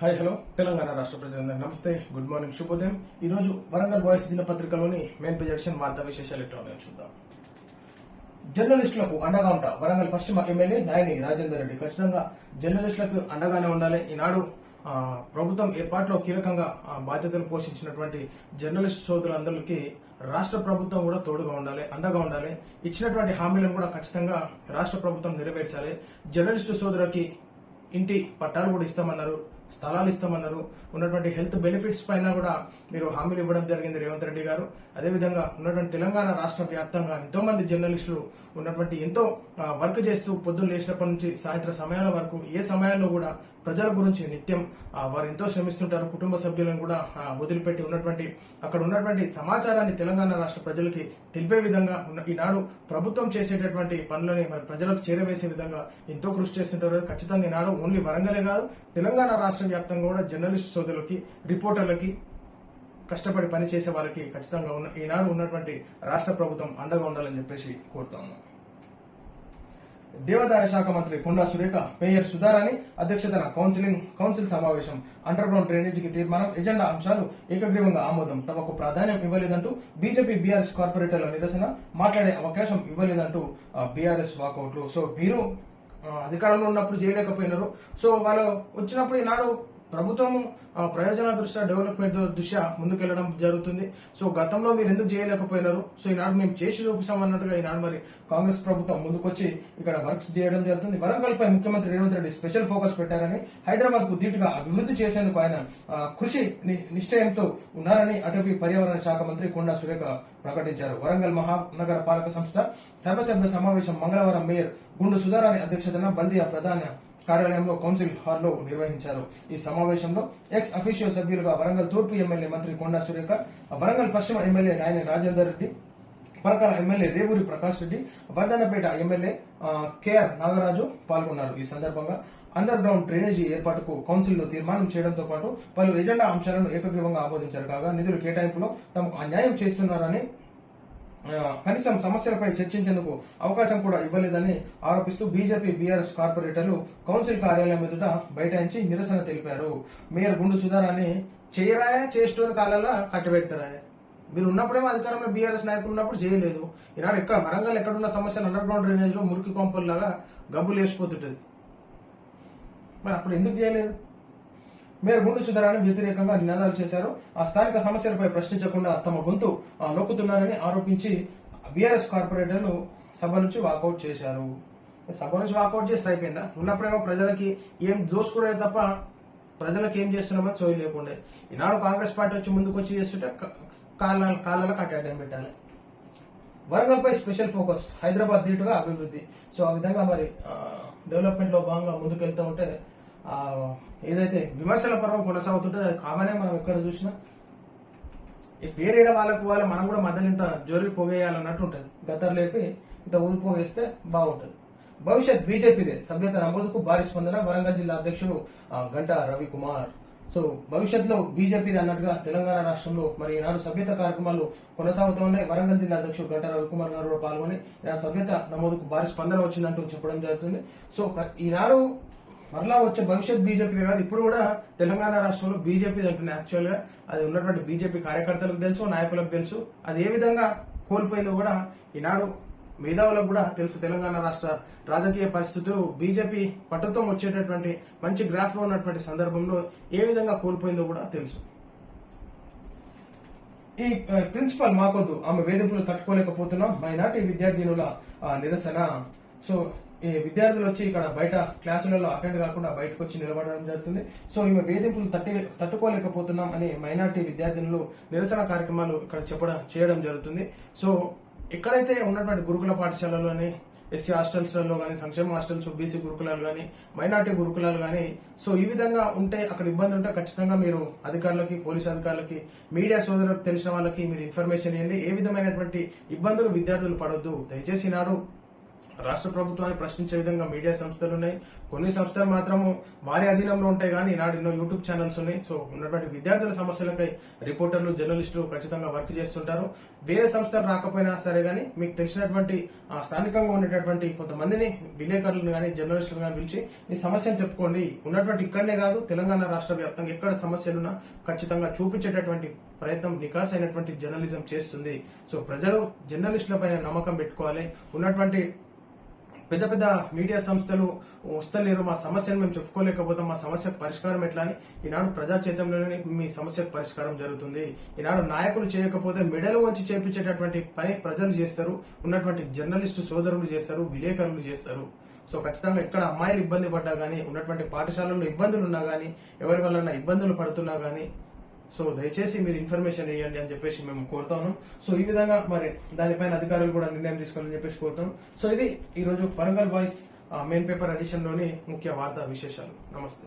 Hi hello. Telangana రాష్ట్ర ప్రజలందరూ నమస్తే. గుడ్ మార్నింగ్ శుభోదయం. ఈ రోజు వరంగల్ వాయిస్ దినపత్రికలోని మెయిన్ పేజ్ ఎడిషన్ వార్తా విశేషాలు ఎట్లా ఉన్నాయో చూద్దాం. జర్నలిస్టులకు అండగా ఉంటా వరంగల్ పశ్చిమ ఎమ్మెల్యే నాయని రాజేందర్ రెడ్డి. ఖచ్చితంగా జర్నలిస్టులకు అండగానే ఉండాలి. ఈనాడు ప్రభుత్వం ఏర్పాటులో కీలకంగా బాధ్యతలు పోషించినటువంటి జర్నలిస్ట్ సోదరులందరికీ రాష్ట్ర ప్రభుత్వం కూడా తోడుగా ఉండాలి అండగా ఉండాలి. ఇచ్చినటువంటి హామీలను కూడా ఖచ్చితంగా రాష్ట్ర ప్రభుత్వం నెరవేర్చాలి. జర్నలిస్టు సోదరులకి ఇంటి పట్టాలు కూడా ఇస్తామన్నారు. స్థలాలు ఇస్తామన్నారు. ఉన్నటువంటి హెల్త్ బెనిఫిట్స్ పైన కూడా మీరు హామీలు ఇవ్వడం జరిగింది రేవంత్ రెడ్డి గారు. అదేవిధంగా ఉన్నటువంటి తెలంగాణ రాష్ట్ర వ్యాప్తంగా ఎంతో మంది జర్నలిస్టులు ఉన్నటువంటి ఎంతో వర్క్ చేస్తూ పొద్దున్న లేచినప్పటి నుంచి సాయంత్రం సమయాల వరకు ఏ సమయాల్లో కూడా ప్రజల గురించి నిత్యం వారు ఎంతో శ్రమిస్తుంటారు. కుటుంబ సభ్యులను కూడా వదిలిపెట్టి ఉన్నటువంటి అక్కడ ఉన్నటువంటి సమాచారాన్ని తెలంగాణ రాష్ట్ర ప్రజలకి తెలిపే విధంగా ఉన్న ఈనాడు ప్రభుత్వం చేసేటటువంటి పనులని మరి ప్రజలకు చేరవేసే విధంగా ఎంతో కృషి చేస్తుంటారు. ఖచ్చితంగా ఈనాడు ఓన్లీ వరంగలే కాదు తెలంగాణ రాష్ట్ర వ్యాప్తంగా కూడా జర్నలిస్ట్ సోదరులకి రిపోర్టర్లకి కష్టపడి పనిచేసే వాళ్ళకి ఖచ్చితంగా ఉన్న ఈనాడు ఉన్నటువంటి రాష్ట్ర ప్రభుత్వం అండగా ఉండాలని చెప్పేసి కోరుతా ఉన్నాం. దేవాదాయ శాఖ మంత్రి కొండా సురేఖ మేయర్ సుధారాణి అధ్యక్షతన కౌన్సిలింగ్ కౌన్సిల్ సమావేశం అండర్ గ్రౌండ్ డ్రైనేజీకి తీర్మానం ఎజెండా అంశాలు ఏకగ్రీవంగా ఆమోదం. తమకు ప్రాధాన్యం ఇవ్వలేదంటూ బీజేపీ బీఆర్ఎస్ కార్పొరేటర్ల నిరసన మాట్లాడే అవకాశం ఇవ్వలేదంటూ బీఆర్ఎస్ వాకౌట్లు. సో వీరు అధికారంలో ఉన్నప్పుడు చేయలేకపోయినారు. సో వాళ్ళు వచ్చినప్పుడు ఈనాడు ప్రభుత్వం ప్రయోజన దృష్ట్యా డెవలప్మెంట్ దృష్ట్యా ముందుకెళ్ళడం జరుగుతుంది. సో గతంలో మీరు ఎందుకు చేయలేకపోయినారు? సో ఈనాడు మేము చేసి చూపిస్తామన్నట్టుగా ఈనాడు మరి కాంగ్రెస్ ప్రభుత్వం ముందుకొచ్చి ఇక్కడ వర్క్స్ చేయడం జరుగుతుంది. వరంగల్ పై ముఖ్యమంత్రి రేవంత్ రెడ్డి స్పెషల్ ఫోకస్ పెట్టారని హైదరాబాద్కు ధీటుగా అభివృద్ధి చేసేందుకు ఆయన కృషి ని- నిశ్చయంతో ఉన్నారని అటవీ పర్యావరణ శాఖ మంత్రి కొండా సురేఖ ప్రకటించారు. వరంగల్ మహానగర పాలక సంస్థ సర్వసభ్య సమావేశం మంగళవారం మేయర్ గుండు సుధారాణి అధ్యక్షతన బల్దియా ప్రధాన కార్యాలయంలో కౌన్సిల్ హాల్లో నిర్వహించారు. ఈ సమావేశంలో ఎక్స్ అఫీషియల్ సభ్యులుగా వరంగల్ తూర్పు ఎమ్మెల్యే మంత్రి కొండా సురేఖ వరంగల్ పశ్చిమ MLA Nayini Rajender Reddy Parakala MLA Revuri Prakash Reddy Wardhannapet MLA KR Nagaraju పాల్గొన్నారు. ఈ సందర్భంగా అండర్ గ్రౌండ్ డ్రైనేజీ ఏర్పాటుకు కౌన్సిల్లో తీర్మానం చేయడంతో పాటు పలు ఎజెండా అంశాలను ఏకగ్రీవంగా ఆమోదించారు. కాగా నిధుల కేటాయింపులో తమకు అన్యాయం చేస్తున్నారని కనీసం సమస్యలపై చర్చించేందుకు అవకాశం కూడా ఇవ్వలేదని ఆరోపిస్తూ బీజేపీ బీఆర్ఎస్ కార్పొరేటర్లు కౌన్సిల్ కార్యాలయం ఎదుట బైఠాయించి నిరసన తెలిపారు. మేయర్ గుండు సుధారాన్ని చేయరాయా చేస్టోని కాలంలో కట్టబెడతారా? మీరు ఉన్నప్పుడేమో అధికారంలో బీఆర్ఎస్ నాయకులు ఉన్నప్పుడు చేయలేదు. ఈనాడు ఎక్కడ వరంగల్ ఎక్కడున్న సమస్యలు అండర్ గ్రౌండ్ డ్రైనేజ్లో మురికి కొంపల్లాగా గబ్బులు వేసిపోతుంటది మరి అప్పుడు ఎందుకు చేయలేదు? మేయర్ గుండు సుధారాన్ని వ్యతిరేకంగా నినాదాలు చేశారు. ఆ స్థానిక సమస్యలపై ప్రశ్నించకుండా తమ గొంతు ఆ, నొక్కుతున్నారని ఆరోపించి బీఆర్ఎస్ కార్పొరేటర్లు సభ నుంచి వాకౌట్ చేశారు. సభ నుంచి వాకౌట్ చేస్తే అయిపోయిందా? ఉన్నప్పుడేమో ప్రజలకి ఏం దోసుకునే తప్ప ప్రజలకు ఏం చేస్తున్నామని సోయి లేకుండే. ఈనాడు కాంగ్రెస్ పార్టీ వచ్చి ముందుకు వచ్చి చేస్తుంటే కాళ్ళ కాళ్ళలో కట్టాటం పెట్టాలి? వరంగల్పై స్పెషల్ ఫోకస్ హైదరాబాద్ ధీటుగా అభివృద్ధి. సో ఆ విధంగా మరి డెవలప్మెంట్లో భాగంగా భాగంగా ముందుకెళ్తూ ఉంటే ఏదైతే విమర్శల పర్వం కొనసాగుతుంటే కామనే కాగానే మనం ఎక్కడ చూసినా. ఈ పేరేడ వాళ్ళకు వాళ్ళ మనం కూడా మధ్యలో ఇంత జోరి పోగేయాలన్నట్టు ఉంటుంది. గద్దరు లేపి ఇంత ఊది పోగేస్తే బాగుంటుంది. భవిష్యత్ బీజేపీదే సభ్యత నమోదుకు భారీ స్పందన వరంగల్ జిల్లా అధ్యక్షుడు గంట గంటా రవికుమార్. సో భవిష్యత్తులో బీజేపీది అన్నట్టుగా తెలంగాణ రాష్ట్రంలో మరి ఈనాడు సభ్యత కార్యక్రమాలు కొనసాగుతూ ఉన్నాయి వరంగల్ జిల్లా అధ్యక్షుడు గంటా రవికుమార్ గారు పాల్గొని సభ్యత నమోదుకు భారీ స్పందన వచ్చిందంటూ చెప్పడం జరుగుతుంది. సో ఈనాడు మరలా వచ్చే భవిష్యత్ బీజేపీ కాదు ఇప్పుడు కూడా తెలంగాణ రాష్ట్రంలో బీజేపీ అంటుంది యాక్చువల్గా అది ఉన్నటువంటి బీజేపీ కార్యకర్తలకు తెలుసు నాయకులకు తెలుసు. అది ఏ విధంగా కోల్పోయిందో కూడా ఈనాడు మేధావులకు కూడా తెలుసు తెలంగాణ రాష్ట్ర రాజకీయ పరిస్థితులు. బీజేపీ పట్టుతో వచ్చేటటువంటి మంచి గ్రాఫ్లో ఉన్నటువంటి సందర్భంలో ఏ విధంగా కోల్పోయిందో కూడా తెలుసు. ఈ ప్రిన్సిపల్ మాకొద్దు. ఆమె వేధింపులు తట్టుకోలేకపోతున్నాం. మైనార్టీ విద్యార్థినుల ఆ, నిరసన. సో ఈ విద్యార్థులు వచ్చి ఇక్కడ బయట క్లాసులలో అటెండ్ కాకుండా బయటకు వచ్చి నిలబడడం జరుగుతుంది. సో ఈమె వేధింపులు తట్టి తట్టుకోలేకపోతున్నాం అని మైనార్టీ విద్యార్థినులు నిరసన కార్యక్రమాలు ఇక్కడ చెప్పడం చేయడం జరుగుతుంది. సో ఎక్కడైతే ఉన్నటువంటి గురుకుల పాఠశాలలోని ఎస్సీ హాస్టల్స్లో కానీ సంక్షేమ హాస్టల్స్ బీసీ గురుకులాలు కానీ మైనార్టీ గురుకులాలు కానీ సో ఈ విధంగా ఉంటే అక్కడ ఇబ్బంది ఉంటే ఖచ్చితంగా మీరు అధికారులకి పోలీస్ అధికారులకి మీడియా సోదరులకు తెలిసిన వాళ్ళకి మీరు ఇన్ఫర్మేషన్ ఇవ్వండి. ఏ విధమైనటువంటి ఇబ్బందులు విద్యార్థులు పడొద్దు. దయచేసి నాడు రాష్ట్ర ప్రభుత్వాన్ని ప్రశ్నించే విధంగా మీడియా సంస్థలు ఉన్నాయి. కొన్ని సంస్థలు మాత్రము వారి అధీనంలో ఉంటాయి కానీ ఈనాడు ఎన్నో యూట్యూబ్ ఛానల్స్ ఉన్నాయి. సో ఉన్నటువంటి విద్యార్థుల సమస్యలపై రిపోర్టర్లు జర్నలిస్టులు ఖచ్చితంగా వర్క్ చేస్తుంటారు. వేరే సంస్థలు రాకపోయినా సరే కానీ మీకు తెలిసినటువంటి స్థానికంగా ఉండేటటువంటి కొంతమందిని విలేకరులను కానీ జర్నలిస్టులు కానీ పిలిచి మీ సమస్యను చెప్పుకోండి. ఉన్నటువంటి ఇక్కడనే కాదు తెలంగాణ రాష్ట్ర వ్యాప్తంగా ఎక్కడ సమస్యలున్నా ఖచ్చితంగా చూపించేటటువంటి ప్రయత్నం నికాస్ అయినటువంటి జర్నలిజం చేస్తుంది. సో ప్రజలు జర్నలిస్టుల పైన నమ్మకం పెట్టుకోవాలి. ఉన్నటువంటి పెద్ద పెద్ద మీడియా సంస్థలు వస్తలేరు. మా సమస్యను మేము చెప్పుకోలేకపోతాం. మా సమస్యకు పరిష్కారం ఎట్లా అని ఈనాడు ప్రజా చైతన్యంలోనే మీ సమస్యకు పరిష్కారం జరుగుతుంది. ఈనాడు నాయకులు చేయకపోతే మెడలు వంచి చేపించేటటువంటి పని ప్రజలు చేస్తారు. ఉన్నటువంటి జర్నలిస్టు సోదరులు చేస్తారు విలేకరులు చేస్తారు. సో ఖచ్చితంగా ఎక్కడ అమ్మాయిలు ఇబ్బంది పడ్డా కానీ ఉన్నటువంటి పాఠశాలల్లో ఇబ్బందులు ఉన్నా కానీ ఎవరి వల్ల ఇబ్బందులు పడుతున్నా కానీ సో దయచేసి మీరు ఇన్ఫర్మేషన్ ఇవ్వండి అని చెప్పేసి మేము కోరుతాను. సో ఈ విధంగా మరి దానిపైన అధికారులు కూడా నిర్ణయం తీసుకోవాలని చెప్పేసి కోరుతాం సో ఇది ఈరోజు వరంగల్ బాయ్స్ మెయిన్ పేపర్ ఎడిషన్లోని ముఖ్య వార్తా విశేషాలు. నమస్తే.